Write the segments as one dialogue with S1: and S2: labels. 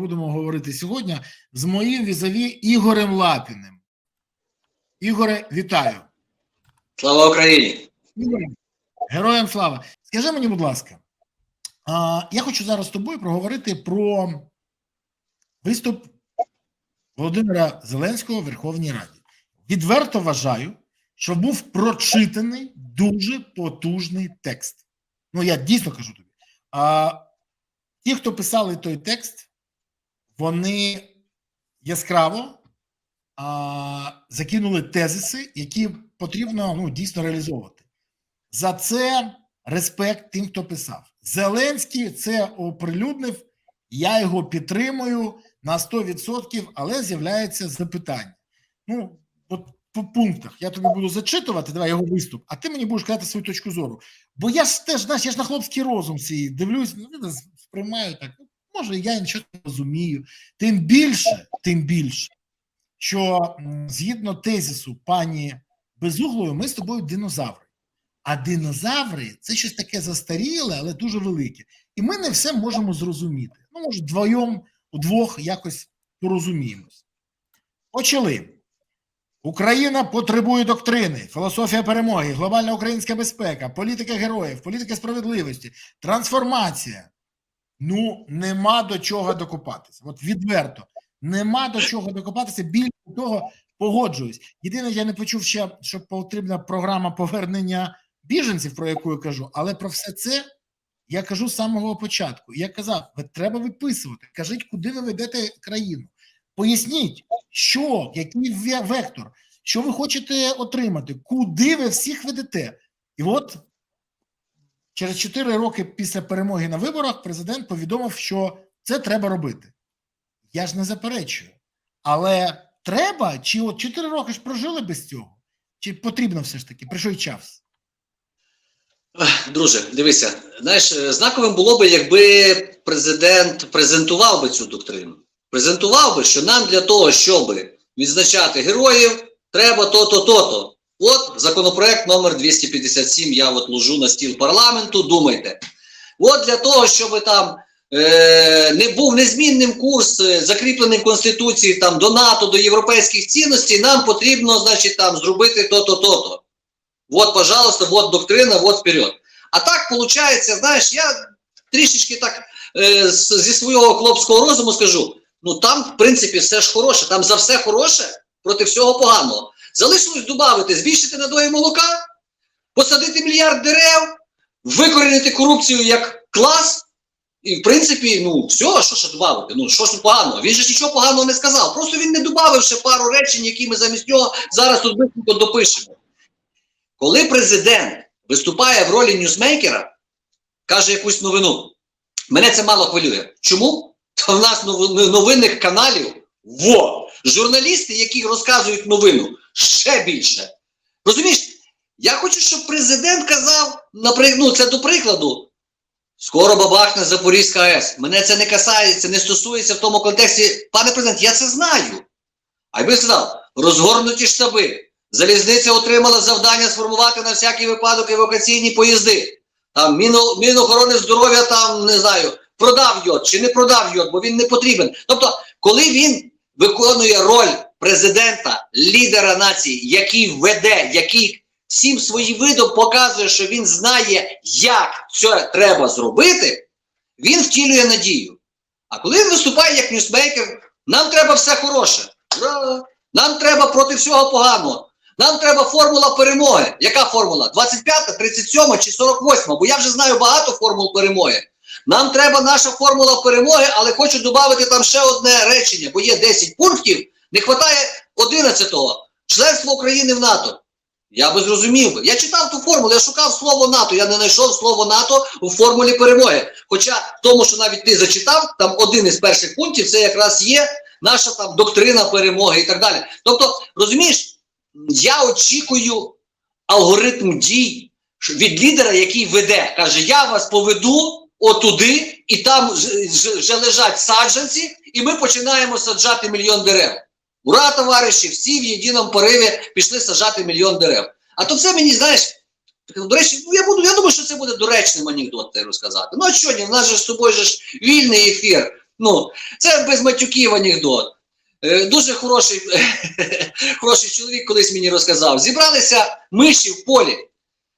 S1: будемо говорити сьогодні з моїм візаві Ігорем Лапіним. Ігоре, вітаю.
S2: Слава Україні!
S1: Ігоре, героям слава. Скажи мені, будь ласка, я хочу зараз з тобою проговорити про виступ Володимира Зеленського в Верховній Раді. Відверто вважаю, що був прочитаний дуже потужний текст. Ну, я дійсно кажу тобі. А ті, хто писали той текст, вони яскраво а, закинули тезиси, які потрібно ну, дійсно реалізовувати. За це респект тим, хто писав. Зеленський це оприлюднив, я його підтримую на 100%, але з'являється запитання. Ну, от по пунктах я тобі буду зачитувати, давай його виступ, а ти мені будеш казати свою точку зору. Бо я ж теж, знаєш, я ж на хлопський розум свій дивлюсь, ну, сприймаю так. ну, Може, я нічого не розумію. Тим більше, тим більше, що згідно тезису пані Безуглої, ми з тобою динозаври. А динозаври це щось таке застаріле, але дуже велике. І ми не все можемо зрозуміти. Ну, може, вдвоєм, удвох якось порозуміємось. Почали. Україна потребує доктрини, філософія перемоги, глобальна українська безпека, політика героїв, політика справедливості, трансформація. Ну, нема до чого докопатися. От відверто, нема до чого докопатися. Більше того, погоджуюсь. Єдине, я не почув ще, що потрібна програма повернення біженців, про яку я кажу, але про все це я кажу з самого початку. Я казав, ви треба виписувати. Кажіть, куди ви ведете країну. Поясніть, що, який ве- вектор, що ви хочете отримати, куди ви всіх ведете. І от через 4 роки після перемоги на виборах президент повідомив, що це треба робити. Я ж не заперечую. Але треба, чи от 4 роки ж прожили без цього? Чи потрібно все ж таки? Прийшов час.
S2: Друже, дивися, знаєш, е, знаковим було би, якби президент презентував би цю доктрину. Презентував би, що нам для того, щоб відзначати героїв, треба то-то, то-то. От законопроект номер 257, я от ложу на стіл парламенту, думайте. От для того, щоб там е, не був незмінним курс, е, закріплений в Конституції там, до НАТО, до європейських цінностей, нам потрібно, значить, там, зробити то-то, то-то. Вот, пожалуйста, вот доктрина, вот вперед. А так получается, знаєш, я трішечки так е, зі свого хлопського розуму скажу: ну там, в принципі, все ж хороше, там за все хороше проти всього поганого. Залишилось додати, збільшити надої молока, посадити мільярд дерев, викорінити корупцію як клас. І, в принципі, ну, все, що ще додати? Ну, що ж поганого? Він же ж нічого поганого не сказав. Просто він не додав ще пару речень, які ми замість нього зараз тут быстренько допишемо. Коли президент виступає в ролі ньюзмейкера, каже якусь новину, мене це мало хвилює. Чому? То в нас новинних каналів во! Журналісти, які розказують новину, ще більше. Розумієш, я хочу, щоб президент казав, ну це до прикладу. Скоро бабахне Запорізька АЕС. Мене це не касається, не стосується в тому контексті. Пане президент, я це знаю. А якби сказав, розгорнуті штаби. Залізниця отримала завдання сформувати на всякий випадок евакуаційні поїзди. Там Міно, Мінохорони здоров'я там не знаю, продав йод чи не продав йод, бо він не потрібен. Тобто, коли він виконує роль президента, лідера нації, який веде, який всім своїм видом показує, що він знає, як це треба зробити, він втілює надію. А коли він виступає як ньюсмейкер, нам треба все хороше. Нам треба проти всього поганого. Нам треба формула перемоги. Яка формула? 25, 37 чи 48? Bо я вже знаю багато формул перемоги. Нам треба наша формула перемоги, але хочу додати там ще одне речення, бо є 10 пунктів, не вистачає 11-го. Членство України в НАТО. Я би зрозумів. Я читав ту формулу, я шукав слово НАТО, я не знайшов слово НАТО у формулі перемоги. Хоча в тому, що навіть ти зачитав, там один із перших пунктів, це якраз є наша там доктрина перемоги і так далі. Тобто, розумієш, я очікую алгоритм дій від лідера, який веде. Каже, я вас поведу отуди, і там вже лежать саджанці, і ми починаємо саджати мільйон дерев. Ура, товариші, всі в єдиному пориві пішли саджати мільйон дерев. А то це мені, знаєш, до речі, ну, я буду, я думаю, що це буде доречним анекдот розказати. Ну а що ні, в нас же з тобою ж вільний ефір. Ну, це без матюків анекдот. Е, Дуже хороший, хороший чоловік колись мені розказав. Зібралися миші в полі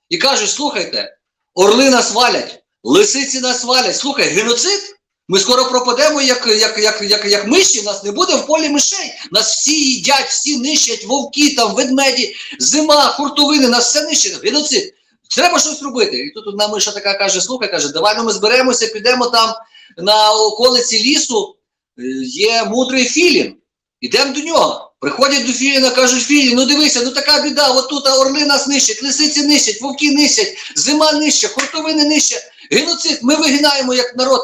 S2: і кажуть: слухайте, орли нас валять, лисиці нас валять. Слухай, геноцид? Ми скоро пропадемо, як, як, як, як, як миші, нас не буде в полі мишей. Нас всі їдять, всі нищать, вовки, там, ведмеді, зима, хуртовини, нас все нищать. Геноцид. Треба щось робити. І тут одна миша така каже: слухай, каже, давай ну, ми зберемося, підемо там на околиці лісу. е, Є мудрий філін. Ідемо до нього. Приходять до Філіна, кажуть, Філін, ну дивися, ну така біда, отут а орли нас нищать, лисиці нищать, вовки нищать, зима нищать, хуртовини нищать, геноцид, ми вигинаємо як народ.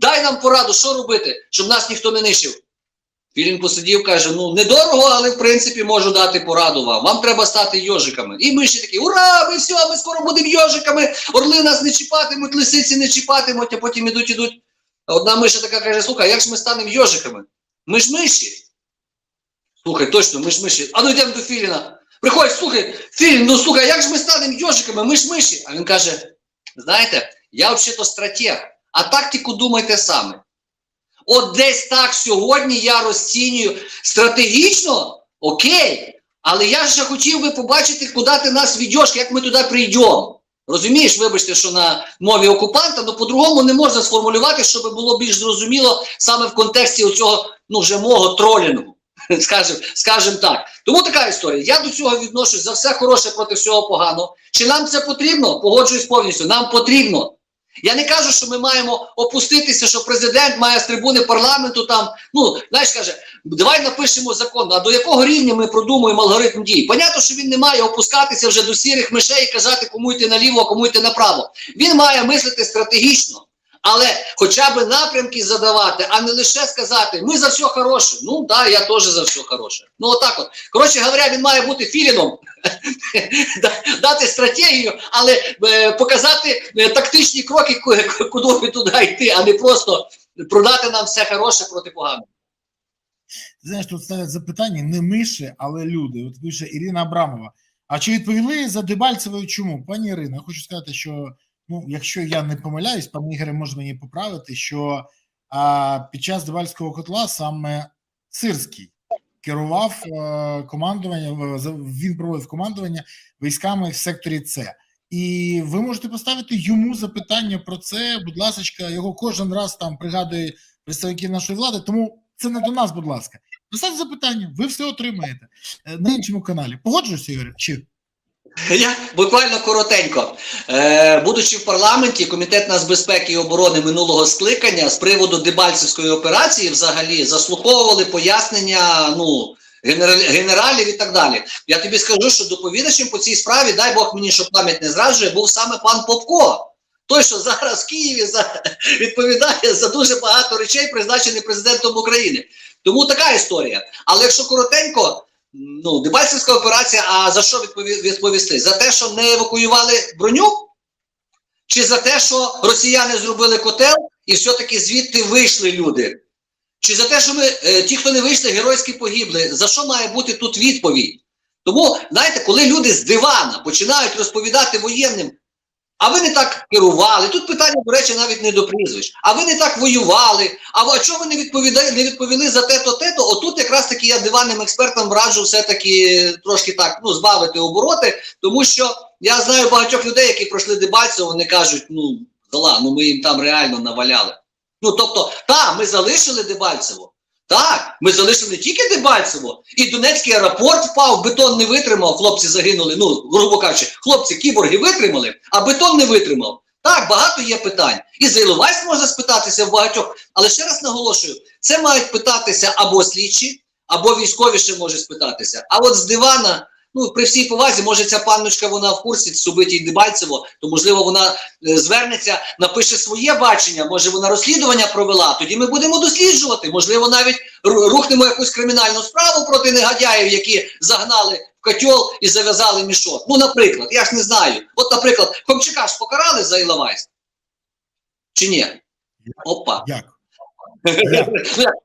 S2: Дай нам пораду, що робити, щоб нас ніхто не нищив. Філін посидів, каже: ну недорого, але в принципі можу дати пораду вам. Вам треба стати йожиками. І миші такі, ура! Ми все, ми скоро будемо йожиками, орли нас не чіпатимуть, лисиці не чіпатимуть, а потім ідуть, ідуть. Одна миша така каже: слухай, як ж ми станемо йожиками? Ми ж миші. Слухай, точно, ми ж миші. А ну йдемо до Філіна. Приходь, слухай, Філін, ну слухай, як ж ми станемо йожиками? Ми ж миші. А він каже: знаєте, я взагалі-то стратег, а тактику думайте самі. От десь так сьогодні я розцінюю стратегічно, окей, але я ж хотів би побачити, куди ти нас ведеш, як ми туди прийдемо. Розумієш, вибачте, що на мові окупанта, ну по-другому не можна сформулювати, щоб було більш зрозуміло саме в контексті оцього, ну вже мого тролінгу. Скажем, скажем так. Тому така історія. Я до цього відношусь за все хороше проти всього поганого. Чи нам це потрібно? Погоджуюсь повністю. Нам потрібно. Я не кажу, що ми маємо опуститися, що президент має з трибуни парламенту там. Ну, знаєш, каже, давай напишемо закон. А до якого рівня ми продумуємо алгоритм дій? Понятно, що він не має опускатися вже до сірих мишей і казати, кому йти наліво, а кому йти направо. Він має мислити стратегічно. Але хоча б напрямки задавати, а не лише сказати, ми за все хороше. Ну да, я теж за все хороше. Ну отак от. Коротше говоря, він має бути філіном, дати стратегію, але е, показати е, тактичні кроки, куди туди йти, а не просто продати нам все хороше проти поганого.
S1: Знаєш, тут ставлять запитання не миші, але люди. От пише Ірина Абрамова. А чи відповіли за Дебальцевою чому? Пані Ірино, я хочу сказати, що ну, якщо я не помиляюсь, пан Ігор може мені поправити, що а, під час Дебальського котла саме Сирський керував е, командування, е, він проводив командування військами в секторі С. І ви можете поставити йому запитання про це. Будь ласка, його кожен раз там пригадує представників нашої влади. Тому це не до нас, будь ласка. Поставте запитання, ви все отримаєте Е, на іншому каналі. Погоджуюся, Ігор? Чи
S2: Я буквально коротенько. Е, будучи в парламенті, комітет нацбезпеки і оборони минулого скликання з приводу Дебальцевської операції взагалі заслуховували пояснення ну, генералів і так далі. Я тобі скажу, що доповідачем по цій справі, дай Бог мені, щоб пам'ять не зраджує, був саме пан Попко. Той, що зараз в Києві за, відповідає за дуже багато речей, призначений президентом України. Тому така історія. Але якщо коротенько, ну, Дебальцевська операція, а за що відповісти? За те, що не евакуювали броню? Чи за те, що росіяни зробили котел і все-таки звідти вийшли люди? Чи за те, що ми, е, ті, хто не вийшли, геройські погибли? За що має бути тут відповідь? Тому, знаєте, коли люди з дивана починають розповідати воєнним, а ви не так керували. Тут питання, до речі, навіть не до прізвищ. А ви не так воювали. А а чого ви не відповідали, не відповіли за те-то, те-то? Отут якраз таки я диванним експертам раджу все-таки трошки так ну, збавити обороти, тому що я знаю багатьох людей, які пройшли Дебальцево, вони кажуть, ну, зала, ну ми їм там реально наваляли. Ну, тобто, так, ми залишили Дебальцево. Так, ми залишили тільки Дебальцево, і Донецький аеропорт впав, бетон не витримав, хлопці загинули. Ну, грубо кажучи, хлопці кіборги витримали, а бетон не витримав. Так, багато є питань. І за Іловайськ можна спитатися в багатьох. Але ще раз наголошую: це мають питатися або слідчі, або військові ще можуть спитатися. А от з дивана, ну при всій повазі, може ця панночка вона в курсі Субитій Дебальцево, то можливо вона е, звернеться, напише своє бачення, може вона розслідування провела. Тоді ми будемо досліджувати. Можливо, навіть рухнемо якусь кримінальну справу проти негодяїв, які загнали в котел і зав'язали мішок. Ну, наприклад, я ж не знаю. От, наприклад, Хомчака ж покарали за Іловайськ? Чи ні? Опа.
S1: як?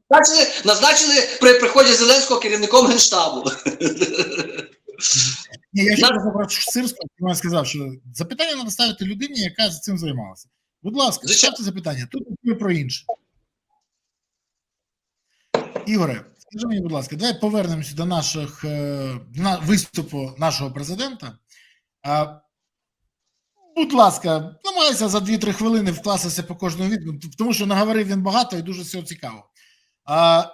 S2: Назначили, назначили при приході Зеленського керівником генштабу.
S1: Ні, я ще про Сирського, я сказав, що запитання треба ставити людині, яка з цим займалася. Будь ласка, ставте запитання. Тут ми про інше. Ігоре, скажи мені, будь ласка, давай повернемося до наших е, до виступу нашого президента. Будь ласка, намагайся за 2-3 хвилини вкластися по кожному відповіді, тому що наговорив він багато і дуже всього цікаво.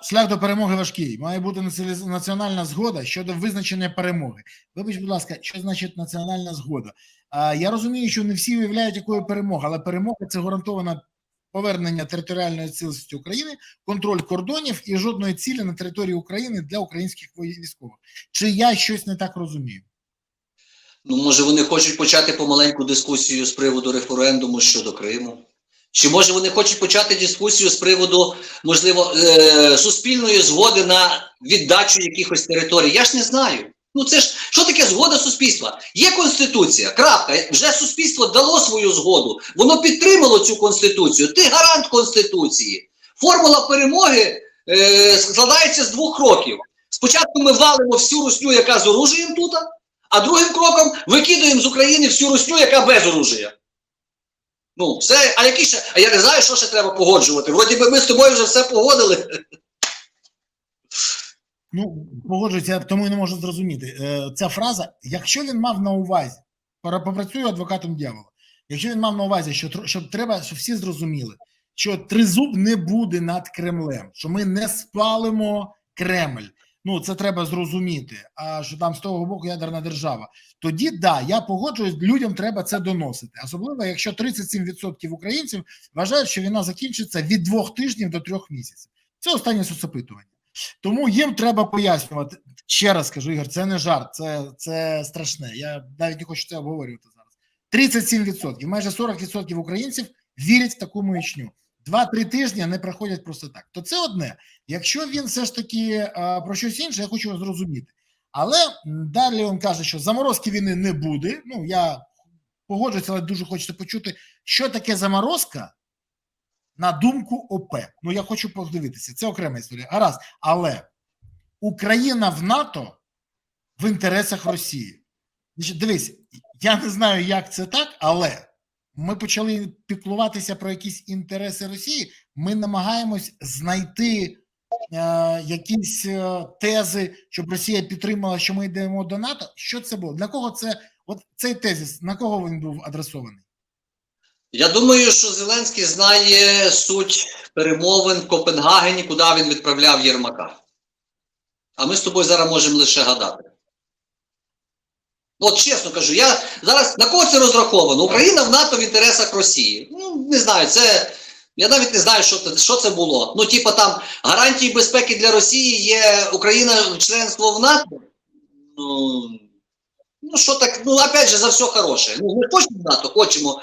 S1: Шлях до перемоги важкий. Має бути національна згода щодо визначення перемоги. Вибач, будь ласка, що значить національна згода? Я розумію, що не всі уявляють, якою перемога, але перемога це гарантована повернення територіальної цілісності України, контроль кордонів і жодної цілі на території України для українських військових. Чи я щось не так розумію?
S2: Ну, може, вони хочуть почати помаленьку дискусію з приводу референдуму щодо Криму? Чи може вони хочуть почати дискусію з приводу, можливо, е- суспільної згоди на віддачу якихось територій? Я ж не знаю. Ну це ж що таке згода суспільства? Є конституція, крапка. Вже суспільство дало свою згоду. Воно підтримало цю конституцію. Ти гарант конституції. Формула перемоги е- складається з двох кроків. Спочатку ми валимо всю русню, яка з оружієм тут, а другим кроком викидуємо з України всю русню, яка без оружия. Ну, все, а які ще, а я не знаю, що ще треба погоджувати. Вроді би ми з тобою вже все погодили.
S1: Ну, погоджуюся, тому і не можу зрозуміти. Е, Ця фраза, якщо він мав на увазі, попрацюю адвокатом дьявола, якщо він мав на увазі, що щоб треба, щоб всі зрозуміли, що тризуб не буде над Кремлем, що ми не спалимо Кремль. Ну, це треба зрозуміти. А що там з того боку ядерна держава. Тоді да, я погоджуюсь, людям треба це доносити. Особливо, якщо 37% українців вважають, що війна закінчиться від двох тижнів до трьох місяців. Це останнє соцопитування. Тому їм треба пояснювати. Ще раз кажу, Ігор, це не жарт, це, це страшне. Я навіть не хочу це обговорювати зараз. 37%, майже 40% українців вірять в таку маячню. Два-три тижні не проходять просто так. То це одне. Якщо він все ж таки про щось інше, я хочу зрозуміти. Але далі він каже, що заморозки війни не буде. Ну я погоджуюся, але дуже хочеться почути, що таке заморозка на думку ОП. Ну я хочу подивитися. Це окрема історія. Гаразд, але Україна в НАТО в інтересах Росії. Дивись, я не знаю, як це так, але ми почали піклуватися про якісь інтереси Росії. Ми намагаємось знайти е, якісь е, тези, щоб Росія підтримала, що ми йдемо до НАТО. Що це було? Для кого це? От цей тезис, на кого він був адресований?
S2: Я думаю, що Зеленський знає суть перемовин в Копенгагені, куди він відправляв Єрмака. А ми з тобою зараз можемо лише гадати. От чесно кажу, я зараз на кого це розраховано? Україна в НАТО в інтересах Росії. Ну, не знаю, це. Я навіть не знаю, що це, що це було. Ну, типа там гарантії безпеки для Росії є Україна членство в НАТО. Ну, ну що так, ну опять же, за все хороше. Ну, ми хочемо в НАТО, хочемо.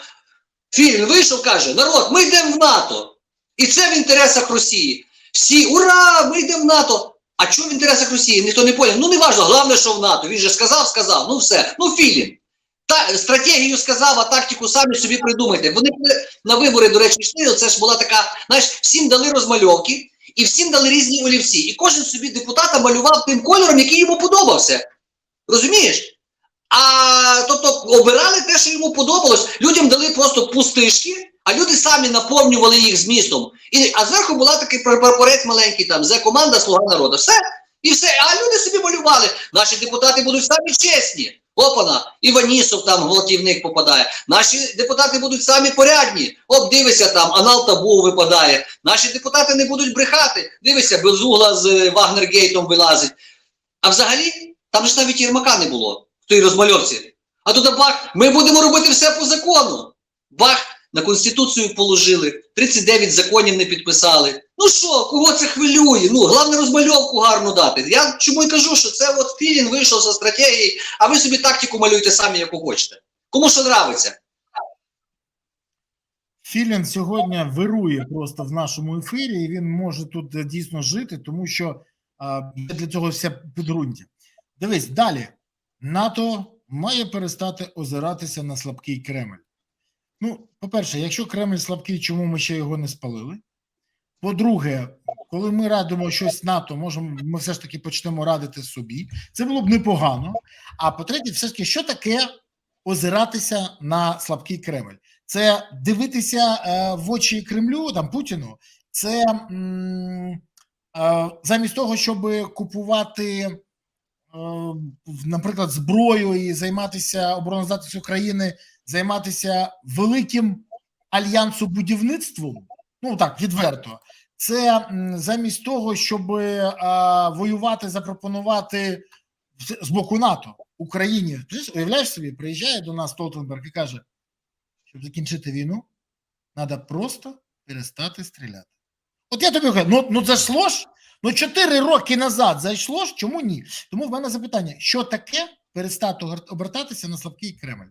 S2: Фільм вийшов, каже: народ, ми йдемо в НАТО. І це в інтересах Росії. Всі, ура! Ми йдемо в НАТО. А що в інтересах Росії? Ніхто не поняв. Ну не важливо, головне, що в НАТО. Він же сказав, сказав. Ну все. Ну Філін. Та стратегію сказав, а тактику самі собі придумайте. Вони на вибори, до речі, йшли. Це ж була така, знаєш, всім дали розмальовки і всім дали різні олівці. І кожен собі депутата малював тим кольором, який йому подобався. Розумієш? А тобто обирали те, що йому подобалось. Людям дали просто пустишки, а люди самі наповнювали їх змістом. І, а зверху була такий пр- прапорець маленький там, за команда Слуга народу. Все. І все. А люди собі малювали. Наші депутати будуть самі чесні. Опана, Іванісов там гвалтівник попадає. Наші депутати будуть самі порядні. Оп, дивися там, анал табу випадає. Наші депутати не будуть брехати. Дивися, безугла з е, Вагнергейтом вилазить. А взагалі, там ж навіть Єрмака не було тій розмальовці. А тут бах, ми будемо робити все по закону. Бах, на Конституцію положили, 39 законів не підписали. Ну що, кого це хвилює? Ну, головне розмальовку гарно дати. Я чому й кажу, що це от філін вийшов за стратегії, а ви собі тактику малюєте самі, яку хочете. Кому що нравиться.
S1: Філін сьогодні вирує просто в нашому ефірі, і він може тут дійсно жити, тому що а, для цього все підґрунтя. Дивись далі. НАТО має перестати озиратися на слабкий Кремль. Ну, по-перше, якщо Кремль слабкий, чому ми ще його не спалили? По-друге, коли ми радимо щось НАТО, можемо ми все ж таки почнемо радити собі. Це було б непогано. А по-третє, все ж таки, що таке озиратися на слабкий Кремль? Це дивитися е, в очі Кремлю, там Путіну, це м, е, замість того, щоб купувати, наприклад, зброю і займатися обороноздатністю України, займатися великим альянсобудівництвом, ну так, відверто, це замість того, щоб е, воювати, запропонувати з- боку НАТО Україні. Уявляєш собі, приїжджає до нас Столтенберг і каже, щоб закінчити війну, треба просто перестати стріляти. От я тобі кажу, ну, ну зайшло ж, ну 4 роки назад зайшло ж, чому ні? Тому в мене запитання: що таке перестати обертатися на слабкий Кремль?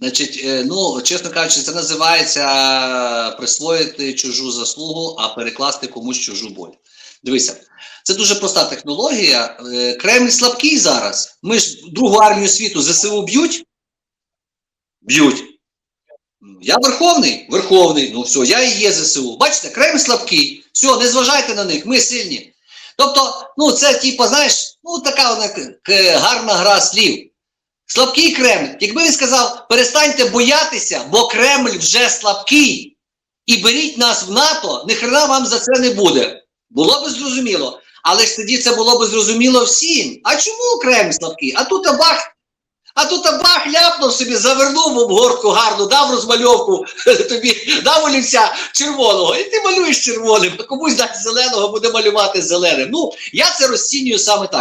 S2: Значить, е, ну чесно кажучи, це називається присвоїти чужу заслугу, а перекласти комусь чужу боль. Дивися, це дуже проста технологія. Е, Кремль слабкий зараз. Ми ж другу армію світу ЗСУ б'ють. Б'ють. Я верховний? Верховний. Ну все, я і є ЗСУ. Бачите, Кремль слабкий. Все, не зважайте на них, ми сильні. Тобто, ну це типу, знаєш, ну така вона гарна гра слів. Слабкий Кремль. Якби він сказав, перестаньте боятися, бо Кремль вже слабкий, і беріть нас в НАТО, ніхрена вам за це не буде. Було би зрозуміло. Але ж тоді це було би зрозуміло всім. А чому Кремль слабкий? А тут бах, а тут бах ляпнув собі, завернув обгортку гарну, дав розмальовку тобі, дав олівця червоного, і ти малюєш червоним, а комусь дасть зеленого, буде малювати зеленим. Ну, я це розцінюю саме так.